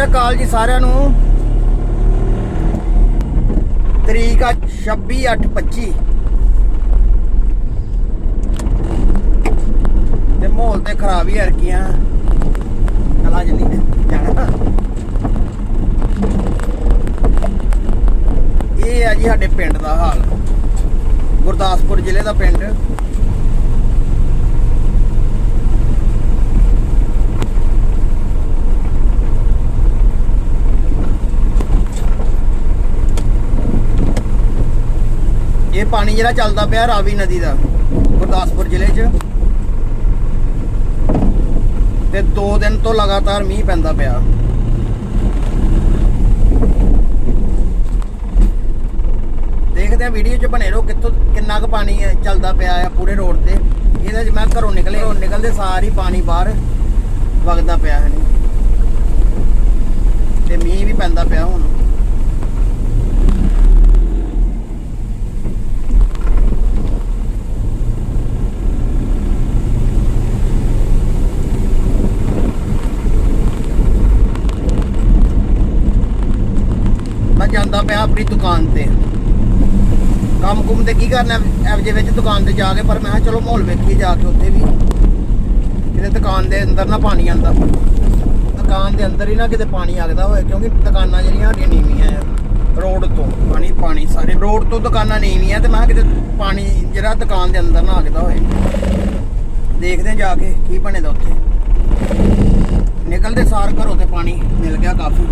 ਸ੍ਰੀ ਅਕਾਲ ਜੀ ਸਾਰਿਆਂ ਨੂੰ। ਤਰੀਕ ਆ 26/8/25 ਤੇ ਮਾਹੌਲ ਤੇ ਖਰਾਬ ਹੀ ਹਰਕੀਆਂ। ਕਲਾ ਜਲੀ ਜਾਣਾ ਇਹ ਆ ਜੀ ਸਾਡੇ ਪਿੰਡ ਦਾ ਹਾਲ। ਗੁਰਦਾਸਪੁਰ ਜ਼ਿਲ੍ਹੇ ਦਾ ਪਿੰਡ। ਇਹ ਪਾਣੀ ਜਿਹੜਾ ਚੱਲਦਾ ਪਿਆ ਰਾਵੀ ਨਦੀ ਦਾ, ਗੁਰਦਾਸਪੁਰ ਜ਼ਿਲ੍ਹੇ 'ਚ। ਤੇ 2 ਦਿਨ ਤੋਂ ਲਗਾਤਾਰ ਮੀਂਹ ਪੈਂਦਾ ਪਿਆ। ਦੇਖਦੇ ਆ ਵੀਡੀਓ 'ਚ ਬਣੇ ਰਹੋ ਕਿੱਥੋਂ, ਕਿੰਨਾ ਕੁ ਪਾਣੀ ਚੱਲਦਾ ਪਿਆ ਆ ਪੂਰੇ ਰੋਡ ਤੇ। ਇਹਦੇ 'ਚ ਮੈਂ ਘਰੋਂ ਨਿਕਲੇ ਘਰੋਂ ਨਿਕਲਦੇ ਸਾਰ ਹੀ ਪਾਣੀ ਬਾਹਰ ਵਗਦਾ ਪਿਆ ਹੈ ਨਹੀਂ ਤੇ ਮੀਂਹ ਵੀ ਪੈਂਦਾ ਪਿਆ ਹੁਣ ਮੈਂ ਜਾਂਦਾ ਪਿਆ ਆਪਣੀ ਦੁਕਾਨ ਤੇ। ਕੰਮ ਕੁਮ ਤੇ ਕੀ ਕਰਨਾ ਐਵ ਜੇ ਵਿੱਚ ਦੁਕਾਨ ਤੇ ਜਾ ਕੇ, ਪਰ ਮੈਂ ਕਿਹਾ ਚਲੋ ਮਾਹੌਲ ਵੇਖੀਏ ਜਾ ਕੇ ਉੱਥੇ ਵੀ। ਕਿਤੇ ਦੁਕਾਨ ਦੇ ਅੰਦਰ ਨਾ ਪਾਣੀ ਆਂਦਾ ਦੁਕਾਨ ਦੇ ਅੰਦਰ ਹੀ ਨਾ ਕਿਤੇ ਪਾਣੀ ਆਗਦਾ ਹੋਵੇ, ਕਿਉਂਕਿ ਦੁਕਾਨਾਂ ਜਿਹੜੀਆਂ ਸਾਡੀਆਂ ਨੀਵੀਆਂ ਆ। ਰੋਡ ਤੋਂ ਪਾਣੀ ਪਾਣੀ ਸਾਰੇ ਰੋਡ ਤੋਂ ਦੁਕਾਨਾਂ ਨੀਵੀਆਂ ਤੇ ਮੈਂ ਕਿਹਾ ਕਿਤੇ ਪਾਣੀ ਜਿਹੜਾ ਦੁਕਾਨ ਦੇ ਅੰਦਰ ਨਾ ਆਗਦਾ ਹੋਏ ਦੇਖਦੇ ਜਾ ਕੇ ਕੀ ਬਣੇਦਾ ਉੱਥੇ। ਨਿਕਲਦੇ ਸਾਰ ਘਰੋਂ ਤੇ ਪਾਣੀ ਮਿਲ ਗਿਆ ਕਾਫੀ।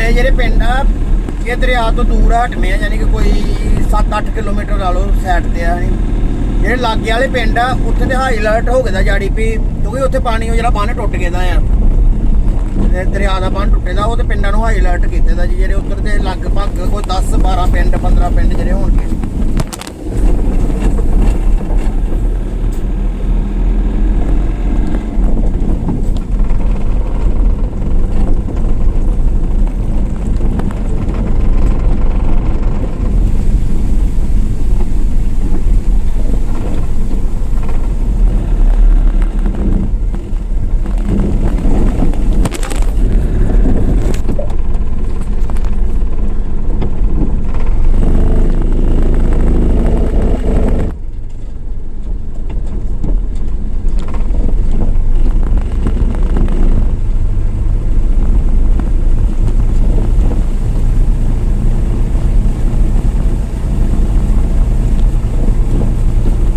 ਸਾਡੇ ਜਿਹੜੇ ਪਿੰਡ ਆ, ਇਹ ਦਰਿਆ ਤੋਂ ਦੂਰ ਆ ਹਟਵੇਂ ਆ, ਯਾਨੀ ਕਿ ਕੋਈ 7-8 ਕਿਲੋਮੀਟਰ ਲਾ ਲਓ ਸਾਈਡ ਤੇ ਆ ਜਿਹੜੇ ਲਾਗੇ ਵਾਲੇ ਪਿੰਡ ਆ, ਉੱਥੇ ਤੇ ਹਾਈ ਅਲਰਟ ਹੋ ਗਿਆ ਦਾ ਜਾੜੀ ਵੀ, ਕਿਉਂਕਿ ਉੱਥੇ ਪਾਣੀ ਉਹ ਜਿਹੜਾ ਬੰਨ ਟੁੱਟ ਗਿਆ ਦਾ ਆ। ਦਰਿਆ ਦਾ ਬੰਨ ਟੁੱਟੇ ਦਾ, ਉਹ ਤੇ ਪਿੰਡਾਂ ਨੂੰ ਹਾਈ ਅਲਰਟ ਕੀਤੇ ਦਾ ਜੀ, ਜਿਹੜੇ ਉੱਧਰ ਦੇ ਲਗਭਗ ਕੋਈ 10 12 ਪਿੰਡ 15 ਪਿੰਡ ਜਿਹੜੇ ਹੋਣਗੇ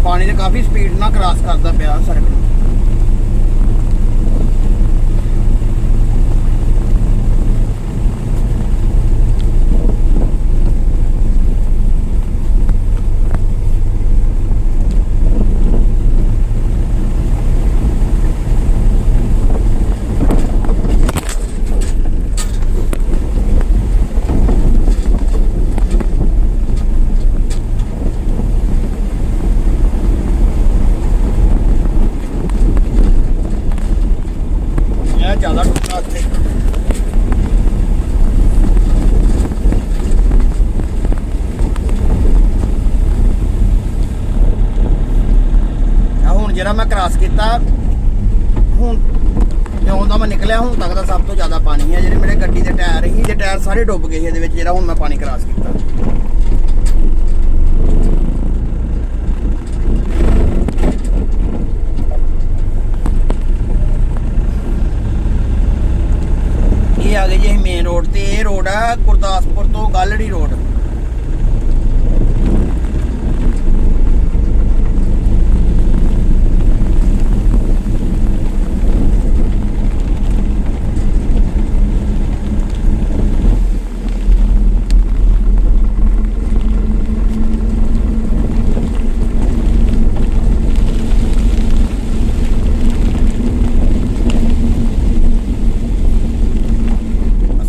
ਪਾਣੀ ਤੇ ਕਾਫੀ ਸਪੀਡ ਨਾਲ ਕ੍ਰਾਸ ਕਰਦਾ ਪਿਆ ਸੜਕ ਨੂੰ ਇਹ ਜ਼ਿਆਦਾ ਟੁੱਟਾ ਇੱਥੇ ਆ ਹੁਣ ਜਿਹੜਾ ਮੈਂ ਕ੍ਰਾਸ ਕੀਤਾ, ਹੁਣ ਜਿਉਂ ਦਾ ਮੈਂ ਨਿਕਲਿਆ, ਹੁਣ ਤੱਕ ਦਾ ਸਭ ਤੋਂ ਜ਼ਿਆਦਾ ਪਾਣੀ ਹੈ ਜਿਹੜੇ ਮੇਰੇ ਗੱਡੀ ਦੇ ਟਾਇਰ ਸੀ ਜੇ ਟਾਇਰ ਸਾਰੇ ਡੁੱਬ ਗਏ ਸੀ ਇਹਦੇ ਵਿੱਚ ਜਿਹੜਾ ਹੁਣ ਮੈਂ ਪਾਣੀ ਕ੍ਰਾਸ ਕੀਤਾ। ਇਹ ਆ ਗਏ ਜੀ ਮੇਨ ਰੋਡ ਤੇ, ਇਹ ਰੋਡ ਆ ਗੁਰਦਾਸਪੁਰ ਤੋਂ ਗਾਲੜੀ ਰੋਡ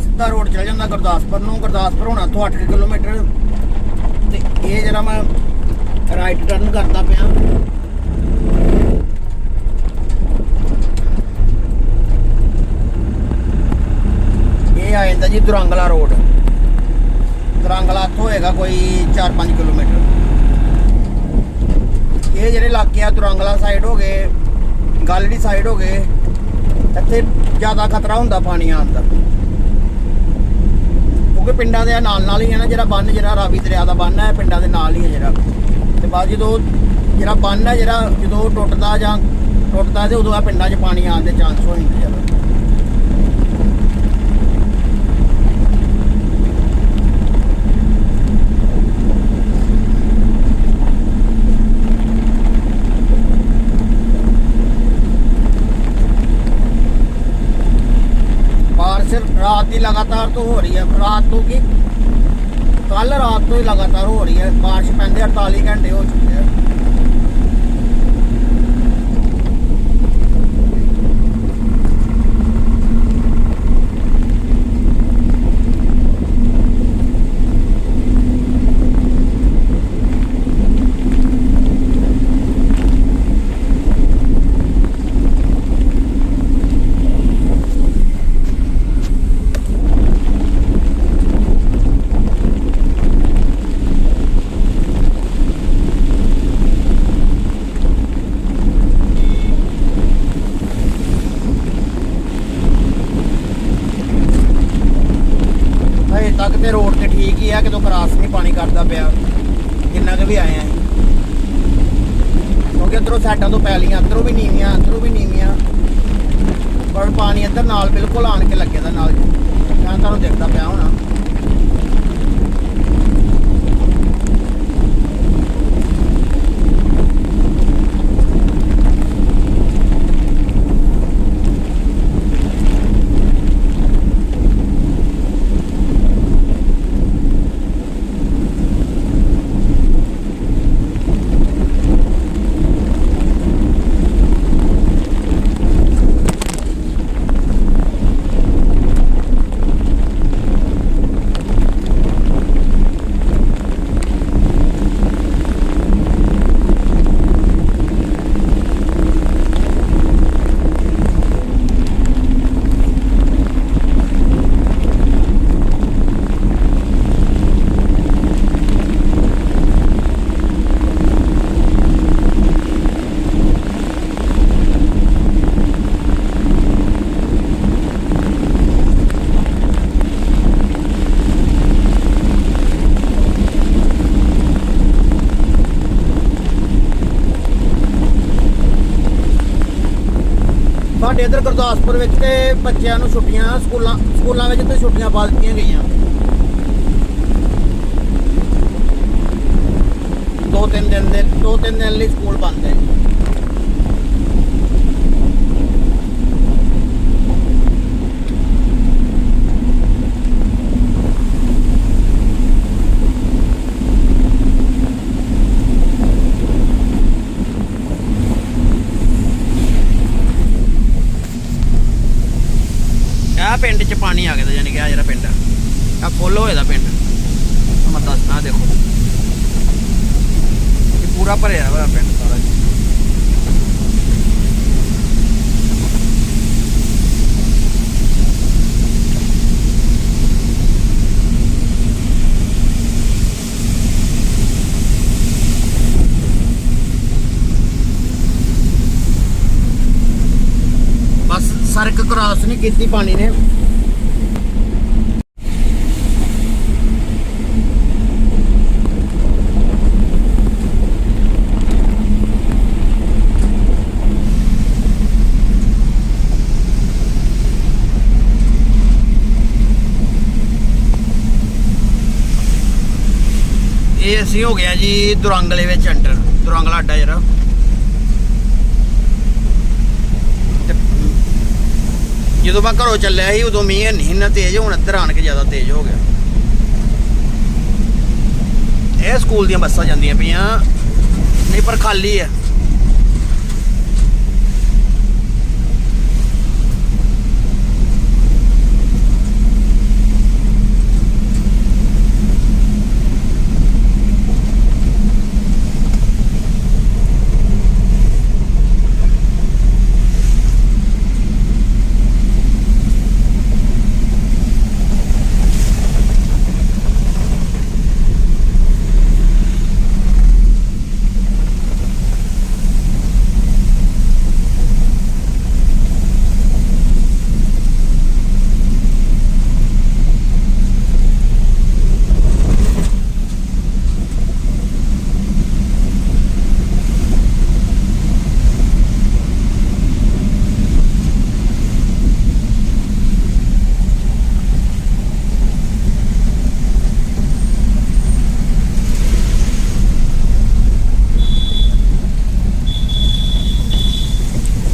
ਸਿੱਧਾ ਰੋਡ ਚਲ ਜਾਂਦਾ ਗੁਰਦਾਸਪੁਰ ਨੂੰ, ਗੁਰਦਾਸਪੁਰ ਹੋਣਾ ਤੋਂ 8 ਕਿਲੋਮੀਟਰ। ਤੇ ਇਹ ਜਿਹੜਾ ਮੈਂ ਰਾਈਟ ਟਰਨ ਕਰਦਾ ਪਿਆ। ਇਹ ਆ ਜਾਂਦਾ ਜੀ ਦੁਰੰਗਲਾ ਰੋਡ। ਦੁਰੰਗਲਾ ਤੋਂ ਹੋਏਗਾ ਕੋਈ 4-5 ਕਿਲੋਮੀਟਰ। ਇਹ ਜਿਹੜੇ ਇਲਾਕੇ ਆ ਦੁਰੰਗਲਾ ਸਾਈਡ ਹੋ ਗਏ, ਗਾਲੜੀ ਸਾਈਡ ਹੋ ਗਏ, ਇੱਥੇ ਜ਼ਿਆਦਾ ਖਤਰਾ ਹੁੰਦਾ ਪਾਣੀ ਆਉਣ ਦਾ। ਕਿਉਂਕਿ ਪਿੰਡਾਂ ਦੇ ਨਾਲ ਨਾਲ ਹੀ ਹੈ ਨਾ, ਜਿਹੜਾ ਬੰਨ, ਜਿਹੜਾ ਰਾਵੀ ਦਰਿਆ ਦਾ ਬੰਨ ਹੈ, ਪਿੰਡਾਂ ਦੇ ਨਾਲ ਹੀ ਹੈ ਜਿਹੜਾ। ਤੇ ਬਾਅਦ ਜਦੋਂ ਜਿਹੜਾ ਬੰਨ ਹੈ, ਜਿਹੜਾ ਜਦੋਂ ਉਹ ਟੁੱਟਦਾ ਜਾਂ ਟੁੱਟਦਾ ਤੇ ਉਦੋਂ ਆ ਪਿੰਡਾਂ 'ਚ ਪਾਣੀ ਆਉਣ ਦੇ ਚਾਂਸ ਹੋ ਜਾਂਦੇ ਜ਼ਿਆਦਾ ਬਾਰਿਸ਼ ਰਾਤ ਦੀ ਲਗਾਤਾਰ ਤੋਂ ਹੋ ਰਹੀ ਹੈ। ਰਾਤ ਤੋਂ ਕੀ? ਕੱਲ ਰਾਤ ਤੋਂ ਹੀ ਲਗਾਤਾਰ ਹੋ ਰਹੀ ਹੈ। ਬਾਰਿਸ਼ ਪੈਂਦੇ 48 ਘੰਟੇ ਹੋ ਚੁੱਕੇ ਆ ਹਜੇ ਤੱਕ ਤੇ ਰੋਡ ਤੇ ਠੀਕ ਹੀ ਆ, ਕਿਤੋਂ ਕਰਾਸ ਨਹੀਂ ਪਾਣੀ ਕਰਦਾ ਪਿਆ। ਜਿੰਨਾ ਕੁ ਵੀ ਆਏ ਆ। ਕਿਉਂਕਿ ਅੰਦਰੋਂ ਸਾਈਡਾਂ ਤੋਂ ਪੈਲੀਆਂ ਅੰਦਰੋਂ ਵੀ ਨੀਵੀਆਂ ਅੰਦਰੋਂ ਵੀ ਨੀਵੀਆਂ। ਪਰ ਪਾਣੀ ਇੱਧਰ ਨਾਲ ਬਿਲਕੁਲ ਆਣ ਕੇ ਲੱਗੇ ਦਾ ਨਾਲ। ਮੈਂ ਤੁਹਾਨੂੰ ਦੇਖਦਾ ਪਿਆ ਹੋਣਾ। ਸਾਡੇ ਇੱਧਰ ਗੁਰਦਾਸਪੁਰ ਵਿੱਚ ਤੇ ਬੱਚਿਆਂ ਨੂੰ ਛੁੱਟੀਆਂ, ਸਕੂਲਾਂ ਸਕੂਲਾਂ ਵਿੱਚ ਤੇ ਛੁੱਟੀਆਂ ਪਾ ਦਿੱਤੀਆਂ ਗਈਆਂ। ਦੋ ਤਿੰਨ ਦਿਨ ਦੇ, ਦੋ ਤਿੰਨ ਦਿਨ ਲਈ ਸਕੂਲ ਬੰਦ ਹੈ ਆ ਪਿੰਡ 'ਚ ਪਾਣੀ ਆ ਗਿਆ ਦਾ ਯਾਨੀ ਕਿ ਆ ਜਿਹੜਾ ਪਿੰਡ ਆ ਫੁੱਲ ਹੋਏ ਦਾ ਪਿੰਡ ਆਹ ਮੈਂ ਦੱਸਣਾ ਦੇਖੋ ਇਹ ਪੂਰਾ ਭਰਿਆ ਹੋਇਆ ਪਿੰਡ ਸਾਰਾ ਜੀ। ਬਸ ਸਰਕ ਕ੍ਰਾਸ ਨਹੀਂ ਕੀਤੀ ਪਾਣੀ ਨੇ ਇਹ ਅਸੀਂ ਹੋ ਗਿਆ ਜੀ ਦੁਰੰਗਲੇ ਵਿੱਚ ਐਂਟਰ ਦੁਰੰਗਲਾ ਅੱਡਾ ਜਿਹੜਾ। ਜਦੋਂ ਮੈਂ ਘਰੋਂ ਚੱਲਿਆ ਸੀ, ਉਦੋਂ ਮੀਂਹ ਨਹੀਂ ਇੰਨਾ ਤੇਜ਼, ਹੁਣ ਇੱਧਰ ਆਣ ਕੇ ਜ਼ਿਆਦਾ ਤੇਜ਼ ਹੋ ਗਿਆ। ਇਹ ਸਕੂਲ ਦੀਆਂ ਬੱਸਾਂ ਜਾਂਦੀਆਂ ਪਈਆਂ। ਨਹੀਂ, ਪਰ ਖਾਲੀ ਆ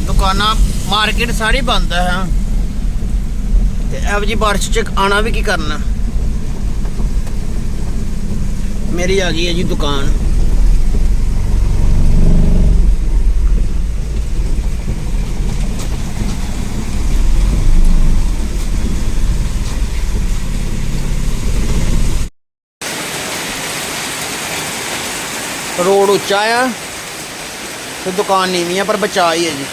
ਦੁਕਾਨਾਂ ਮਾਰਕੀਟ ਸਾਰੀ ਬੰਦ ਹੈ। ਤੇ ਇਹੋ ਜੀ ਬਾਰਿਸ਼ ਚ ਆਣਾ ਵੀ ਕੀ ਕਰਨਾ? ਮੇਰੀ ਆ ਗਈ ਹੈ ਜੀ ਦੁਕਾਨ। ਰੋਡ ਉੱਚਾ ਆ, ਤੇ ਦੁਕਾਨ ਨੀਵੀਂ ਆ, ਪਰ ਬਚਾ ਹੀ ਹੈ ਜੀ।